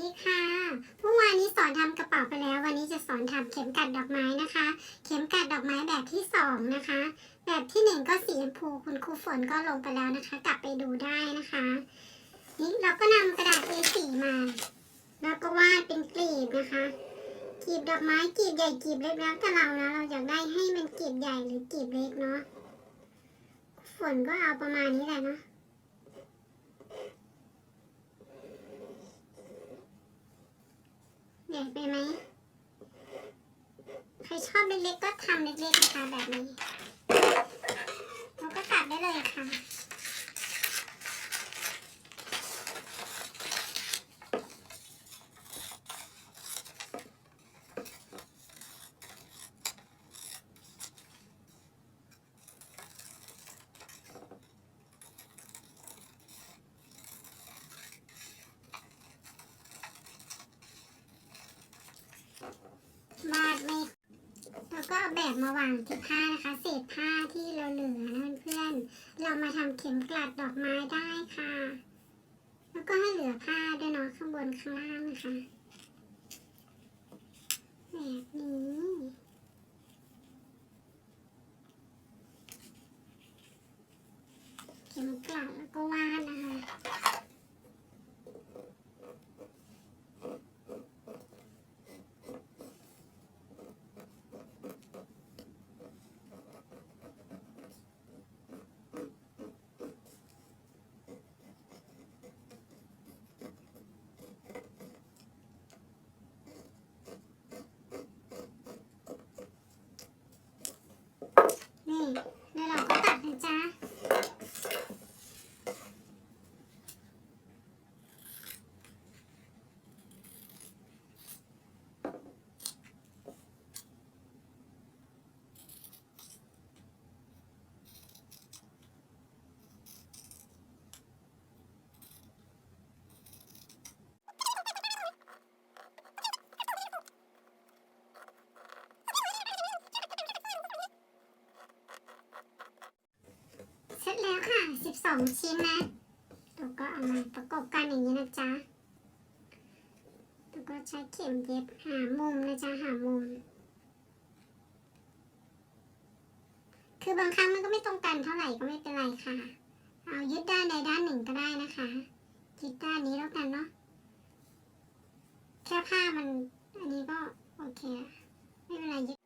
ดีค่ะเมื่อวานนี้สอนทำกระเป๋าไปแล้ว วันนี้จะสอนทำเข็มกัดดอกไม้นะคะ เข็มกัดดอกไม้แบบที่สองนะคะ แบบที่หนึ่งก็สีชมพูคุณครูฝนก็ลงไปแล้วนะคะ กลับไปดูได้นะคะ นี่เราก็นำกระดาษ A4 มา แล้วก็วาดเป็นกลีบนะคะกลีบดอกไม้กลีบใหญ่กลีบเล็กแล้วแต่เรานะเราอยากได้ให้มันกลีบใหญ่หรือกลีบเล็กเนาะฝนก็เอาประมาณนี้แหละเนาะ ใหญ่ไปไหมใครชอบเล็กๆก็ทำเล็กๆนะคะแบบนี้ เราก็ตัดได้เลยค่ะ วาดไม่ แล้วก็เอาแบบมาวางที่ผ้านะคะ เศษผ้าที่เราเหลือนะเพื่อนๆเรามาทำเข็มกลัดดอกไม้ได้ค่ะ แล้วก็ให้เหลือผ้าด้วยเนาะข้างบนข้างล่างนะคะแบบนี้เข็มกลัดแล้วก็วาดนะคะ นี่แล้วเราก็ตัดนะจ๊ะ เสร็จ แล้วค่ะ12ชิ้นนะแล้วก็เอามาประกบกันอย่างนี้นะจ๊ะแล้วก็ใช้เข็มเย็บหามุมนะจ๊ะหามุม คือบางครั้งมันก็ไม่ตรงกันเท่าไหร่ก็ไม่เป็นไรค่ะ เอายึดด้านใดด้านหนึ่งก็ได้นะคะยึดด้านนี้แล้วกันเนาะ แค่ผ้ามันอันนี้ก็โอเค ไม่เป็นไรยึด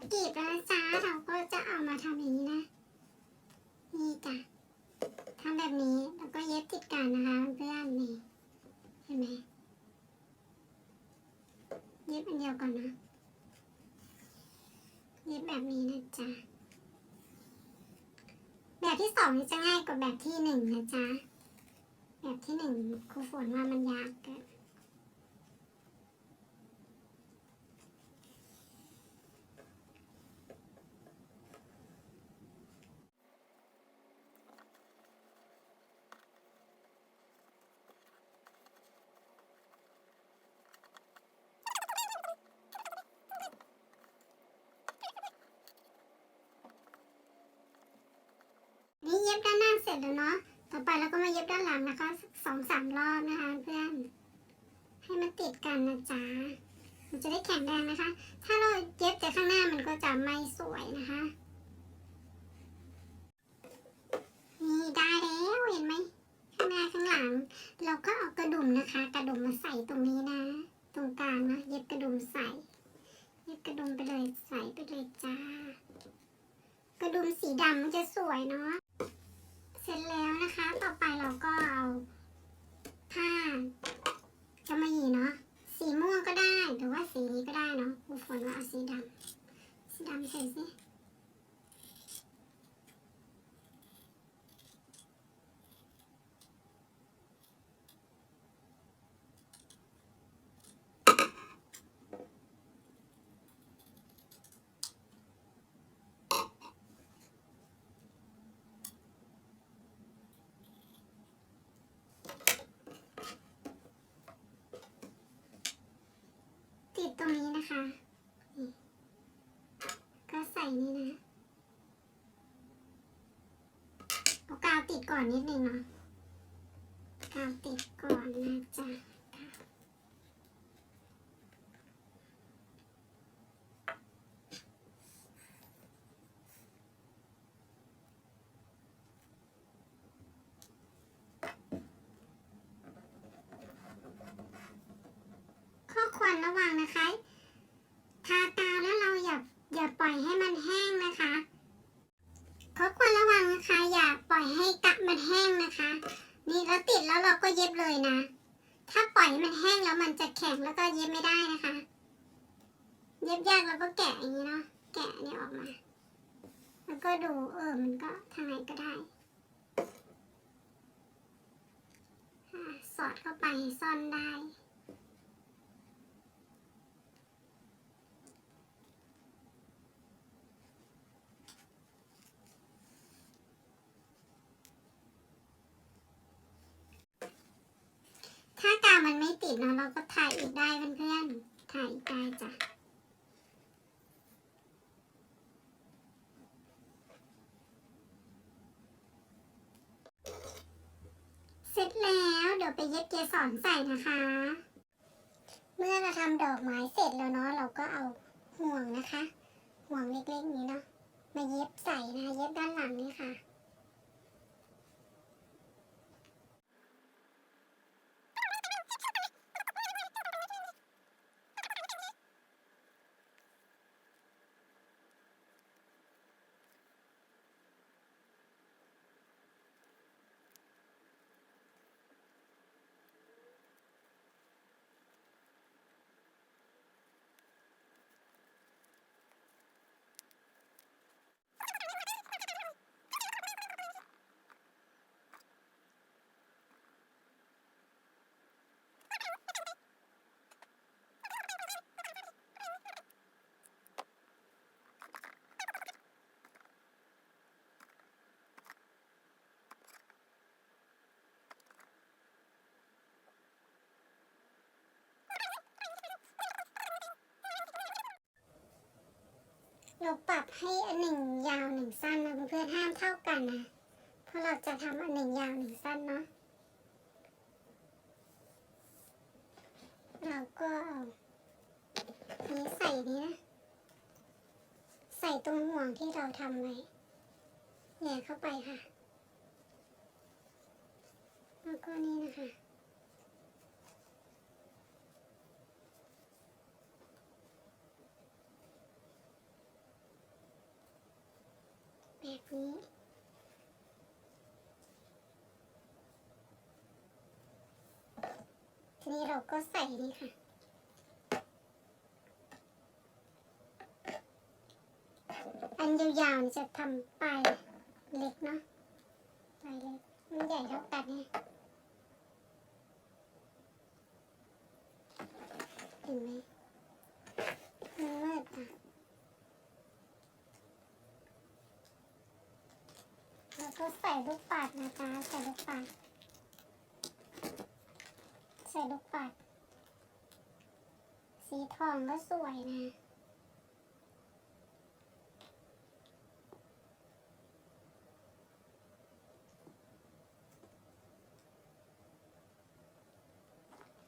กกีบแล้วนะจ๊ะเราก็จะเอามาทำอย่างนี้นะ นี่จ้ะทำแบบนี้แล้วก็เย็บติดกันนะคะเพื่อนนี่เห็นไหมเย็บอันเดียวก่อนนะเย็บแบบนี้นะจ๊ะแบบที่สองจะง่ายกว่าแบบที่หนึ่งนะจ๊ะแบบที่หนึ่งครูฝนว่ามันยากเกิน นี่เย็บด้านหน้าเสร็จแล้วเนาะ ต่อไปเราก็มาเย็บด้านหลังนะคะสองสามรอบนะคะเพื่อน ให้มันติดกันนะจ๊ะ มันจะได้แข็งแรงนะคะ ถ้าเราเย็บแต่ข้างหน้ามันก็จะไม่สวยนะคะ นี่ได้แล้วเห็นไหมข้างหน้าข้างหลัง เราก็เอากระดุมนะคะ กระดุมมาใส่ตรงนี้นะ ตรงกลางนะเย็บกระดุมใส่เย็บกระดุมไปเลยใส่ไปเลยจ้ากระดุมสีดำมันจะสวยเนาะ เสร็จแล้วนะคะ ต่อไปเราก็เอาผ้าจะมาหยีเนาะ สีม่วงก็ได้ หรือว่าสีนี้ก็ได้เนาะครูฝนว่าเอาสีดำ สีดำใส่สิะนี่ก็ใส่นี่นะเอากาวติดก่อนนิดนึงเนาะกาวติดก่อนนะจ๊ะข้อควรระวังนะคะ ทาตาแล้วเราอย่าอย่าปล่อยให้มันแห้งนะคะเข้อควรระวังนะคะอย่าปล่อยให้กะมันแห้งนะคะ นี่แล้วติดแล้วเราก็เย็บเลยนะ ถ้าปล่อยมันแห้งแล้วมันจะแข็งแล้วก็เย็บไม่ได้นะคะ เย็บยากเราก็แกะอย่างนี้เนาะแกะเนี่ยออกมา แล้วก็ดูเออมันก็ทางไหนก็ได้สอดเข้าไปซ่อนได้ ถ้ากาวมันไม่ติดเนอะเราก็ถ่ายอีกได้เพื่อนๆ ถ่ายอีก ได้จ้ะเสร็จแล้วเดี๋ยวไปเย็บเกสรใส่นะคะ เมื่อเราทำดอกไม้เสร็จแล้วเนาะเราก็เอาห่วงนะคะ ห่วงเล็กๆนี้เนาะมาเย็บใส่นะเย็บด้านหลังนี่ค่ะ เราปรับให้อันหนึ่งยาวหนึ่งสั้นนะเพื่อนๆห้ามเท่ากันนะ เพราะเราจะทำอันหนึ่งยาวหนึ่งสั้นเนาะ เราก็เอานี้ใส่นี้นะ ใส่ตรงห่วงที่เราทำไว้แหย่เข้าไปค่ะ แล้วก็นี่นะคะ แบบนี้ทีนี้เราก็ใส่นี่ค่ะ อันยาวๆจะทำปลายเล็กเนาะปลายเล็ก มันใหญ่เท่ากันเนี่ยเห็นไหมมันมืดอะ ก็ใส่ลูกปัดนะจ๊ะใส่ลูกปัดใส่ลูกปัด สีทองก็สวยนะ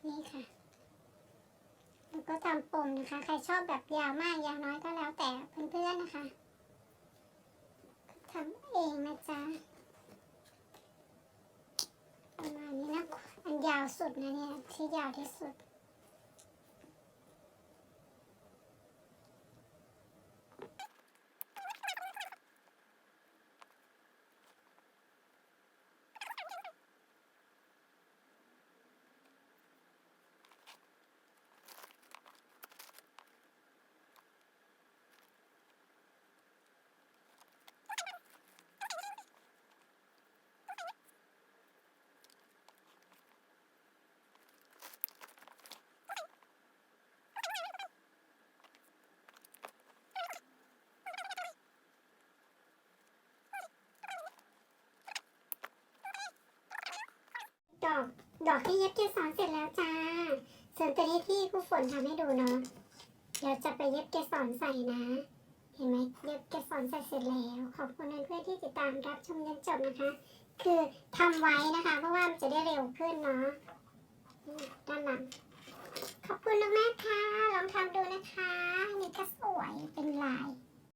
นี่ค่ะ แล้วก็ทำปมนะคะ ใครชอบแบบยาวมากยาวน้อยก็แล้วแต่เพื่อนๆนะคะ องนะจ๊ะ ประมาณนี้นะ อันยาวสุดนะเนี่ย ที่ยาวที่สุด ดอกดอกที่เย็บเกสรเสร็จแล้วจ้า ส่วนตัวนี้ที่ครูฝนทำให้ดูเนาะ เดี๋ยวจะไปเย็บเกสรใส่นะ เห็นไหมเย็บเกสรใส่เสร็จแล้ว ขอบคุณเพื่อนๆที่ติดตามรับชมจนจบนะคะ คือทำไว้นะคะ เพราะว่ามันจะได้เร็วขึ้นเนาะ ด้านหลัง ขอบคุณมากๆค่ะ ลองทำดูนะคะ นี่ก็สวยเป็นลาย